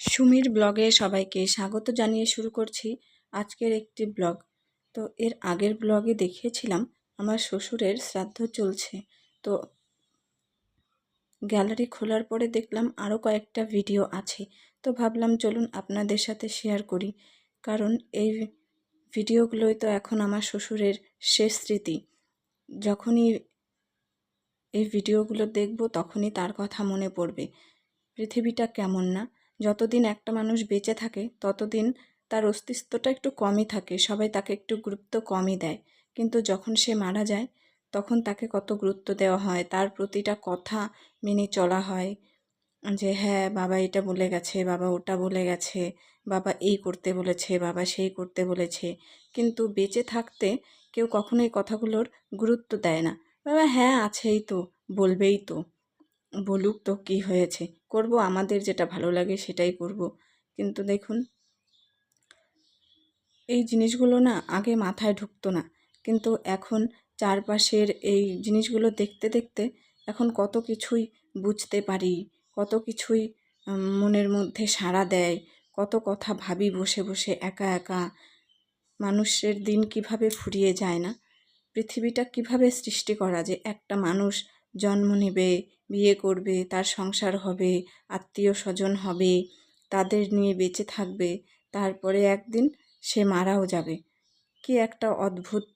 সুমির ব্লগে সবাইকে স্বাগত জানিয়ে শুরু করছি আজকের একটি ব্লগ। তো এর আগের ব্লগে দেখিয়েছিলাম, আমার শ্বশুরের শ্রাদ্ধ চলছে। তো গ্যালারি খোলার পরে দেখলাম আরও কয়েকটা ভিডিও আছে। তো ভাবলাম চলুন আপনাদের সাথে শেয়ার করি, কারণ এই ভিডিওগুলোই তো এখন আমার শ্বশুরের শেষ স্মৃতি। যখনই এই ভিডিওগুলো দেখব তখনই তার কথা মনে পড়বে, পৃথিবীটা কেমন না? যতদিন একটা মানুষ বেঁচে থাকে, ততদিন তার অস্তিত্বটা একটু কমই থাকে, সবাই তাকে একটু গুরুত্ব কমই দেয়। কিন্তু যখন সে মারা যায়, তখন তাকে কত গুরুত্ব দেওয়া হয়, তার প্রতিটা কথা মেনে চলা হয় যে হ্যাঁ বাবা এটা বলে গেছে, বাবা ওটা বলে গেছে, বাবা এই করতে বলেছে, বাবা সেই করতে বলেছে। কিন্তু বেঁচে থাকতে কেউ কখনো এই কথাগুলোর গুরুত্ব দেয় না। বাবা হ্যাঁ আছেই তো, বলবেই তো। বলুক তো কি হয়েছে? করব আমাদের যেটা ভালো লাগে সেটাই করব। কিন্তু দেখুন, এই জিনিসগুলো না আগে মাথায় ঢুকতো না। কিন্তু এখন চারপাশের এই জিনিসগুলো দেখতে দেখতে এখন কত কিছুই বুঝতে পারি, কত কিছুই মনের মধ্যে সাড়া দেয়, কত কথা ভাবি বসে বসে একা একা। মানুষের দিন কীভাবে ফুরিয়ে যায় না? পৃথিবীটা কীভাবে সৃষ্টি করা যে একটা মানুষ জন্ম নেবে, বিয়ে করবে, তার সংসার হবে, আত্মীয় স্বজন হবে, তাদের নিয়ে বেঁচে থাকবে, তারপরে একদিন সে মারাও যাবে। কি একটা অদ্ভুত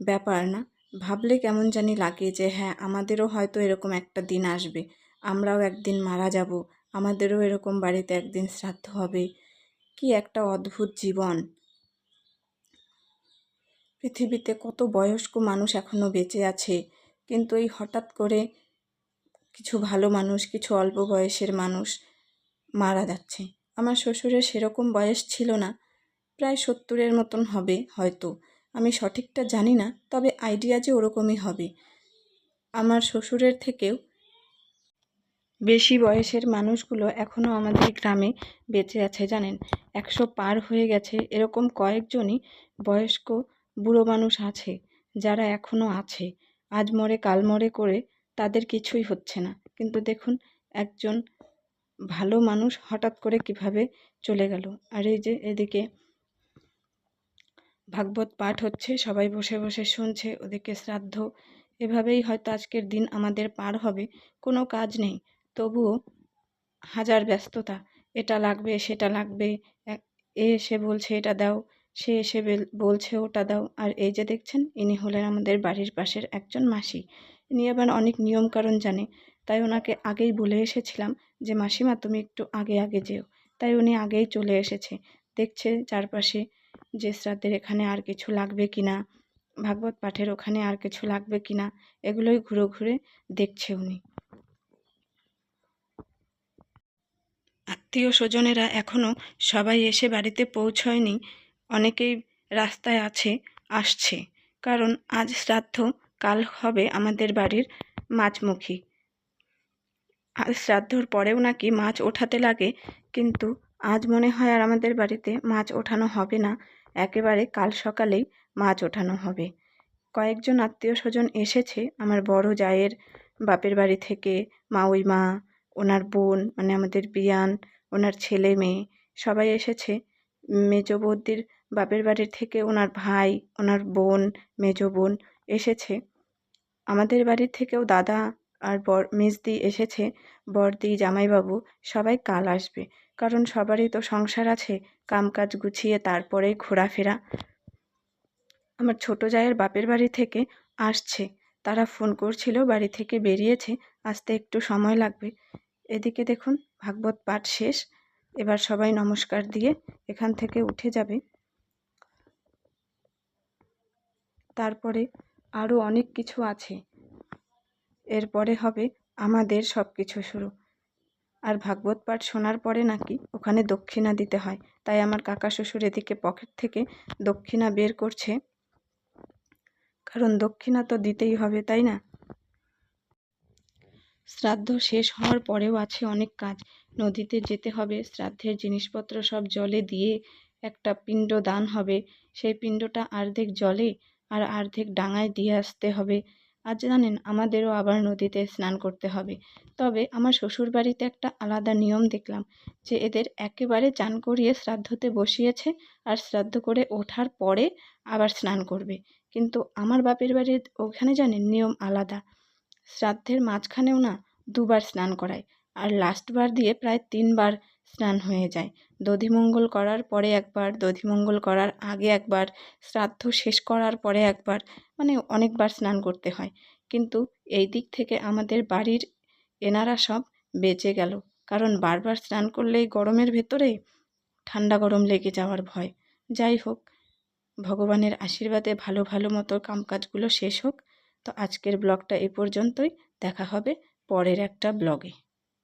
ব্যাপার না? ভাবলে কেমন জানি লাগে যে হ্যাঁ আমাদেরও হয়তো এরকম একটা দিন আসবে। আমরাও একদিন মারা যাব, আমাদেরও এরকম বাড়িতে একদিন শ্রাদ্ধ হবে। কি একটা অদ্ভুত জীবন। পৃথিবীতে কত বয়স্ক মানুষ এখনও বেঁচে আছে। কিন্তু এই হঠাৎ করে কিছু ভালো মানুষ, কিছু অল্প বয়সের মানুষ মারা যাচ্ছে। আমার শ্বশুরের সেরকম বয়স ছিল না, প্রায় সত্তরের মতন হবে হয়তো। আমি সঠিকটা জানি না, তবে আইডিয়া যে ওরকমই হবে। আমার শ্বশুরের থেকেও বেশি বয়সের মানুষগুলো এখনও আমাদের গ্রামে বেঁচে আছে, জানেন? একশো পার হয়ে গেছে, এরকম কয়েকজনই বয়স্ক বুড়ো মানুষ আছে, যারা এখনও আছে। আজ মরে, কাল মরে করে তাদের কিছুই হচ্ছে না। কিন্তু দেখুন, একজন ভালো মানুষ হঠাৎ করে কীভাবে চলে গেল। আর এই যে এদিকে ভাগবত পাঠ হচ্ছে, সবাই বসে বসে শুনছে ওদিকে শ্রাদ্ধ। এভাবেই হয়তো আজকের দিন আমাদের পার হবে, কোনো কাজ নেই। তবুও হাজার ব্যস্ততা, এটা লাগবে, সেটা লাগবে, এ এসে বলছে, এটা দাও। সে এসে বলছে, ওটা দাও। আর এই যে দেখছেন, ইনি হলেন আমাদের বাড়ির পাশের একজন মাসি। ইনি আবার অনেক নিয়মকানুন জানে। তাই ওনাকে আগেই বলে এসেছিলাম যে, মাসিমা, তুমি একটু আগে আগে যেও। তাই উনি আগেই চলে এসেছে। দেখছে চারপাশে যে শ্রাদ্ধের এখানে আর কিছু লাগবে কি না, ভাগবত পাঠের ওখানে আর কিছু লাগবে কি না, এগুলোই ঘুরে ঘুরে দেখছে উনি। আত্মীয় স্বজনেরা এখনও সবাই এসে বাড়িতে পৌঁছয়নি। অনেকেই রাস্তায় আছে, আসছে। কারণ আজ শ্রাদ্ধ, কাল হবে আমাদের বাড়ির মাছমুখী আজ শ্রাদ্ধর পরেও নাকি মাছ ওঠাতে লাগে, কিন্তু আজ মনে হয় আর আমাদের বাড়িতে মাছ ওঠানো হবে না। একেবারে কাল সকালেই মাছ ওঠানো হবে। কয়েকজন আত্মীয় স্বজন এসেছে, আমার বড় জায়ের বাপের বাড়ি থেকে, মাউই মা, ওনার বোন মানে আমাদের বিয়ান, ওনার ছেলে মেয়ে, সবাই এসেছে। মেজ বৌদির বাপের বাড়ির থেকে ওনার ভাই, ওনার বোন, মেজ বোন এসেছে। আমাদের বাড়ির থেকেও দাদা আর বর, মেজদি এসেছে। বরদি, জামাইবাবু সবাই কাল আসবে। কারণ সবারই তো সংসার আছে, কামকাজ গুছিয়ে তারপরেই ঘোরাফেরা। আমার ছোট জায়ের বাপের বাড়ি থেকে আসছে। তারা ফোন করছিল, বাড়ি থেকে বেরিয়েছে। আসতে একটু সময় লাগবে। এদিকে দেখুন, ভাগবত পাঠ শেষ। এবার সবাই নমস্কার দিয়ে এখান থেকে উঠে যাবে। তারপরে আরও অনেক কিছু আছে। এরপরে হবে আমাদের সব কিছু শুরু। আর ভাগবত পাঠ শোনার পরে নাকি ওখানে দক্ষিণা দিতে হয়। তাই আমার কাকা শ্বশুর এদিকে পকেট থেকে দক্ষিণা বের করছে। কারণ দক্ষিণা তো দিতেই হবে, তাই না? শ্রাদ্ধ শেষ হওয়ার পরেও আছে অনেক কাজ। নদীতে যেতে হবে, শ্রাদ্ধের জিনিসপত্র সব জলে দিয়ে একটা পিণ্ড দান হবে। সেই পিণ্ডটা অর্ধেক জলে আর অর্ধেক ডাঙায় দিয়ে আসতে হবে। আজ জানেন, আমাদেরও আবার নদীতে স্নান করতে হবে। তবে আমার শ্বশুর বাড়িতে একটা আলাদা নিয়ম দেখলাম যে, এদের একেবারে চান করিয়ে শ্রাদ্ধতে বসিয়েছে আর শ্রাদ্ধ করে ওঠার পরে আবার স্নান করবে। কিন্তু আমার বাপের বাড়ির ওখানে জানেন, নিয়ম আলাদা। শ্রাদ্ধের মাঝখানেও না দুবার স্নান করায় আর লাস্টবার দিয়ে প্রায় তিনবার স্নান হয়ে যায়। দধিমঙ্গল করার পরে একবার, দধিমঙ্গল করার আগে একবার, শ্রাদ্ধ শেষ করার পরে একবার মানে অনেকবার স্নান করতে হয়। কিন্তু এই দিক থেকে আমাদের বাড়ির এনারা সব বেঁচে গেল। কারণ বারবার স্নান করলেই গরমের ভেতরে ঠান্ডা গরম লেগে যাওয়ার ভয়। যাই হোক, ভগবানের আশীর্বাদে ভালো ভালো মতো কামকাজগুলো শেষ হোক। তো আজকের ব্লগটা এ পর্যন্তই। দেখা হবে পরের একটা ব্লগে।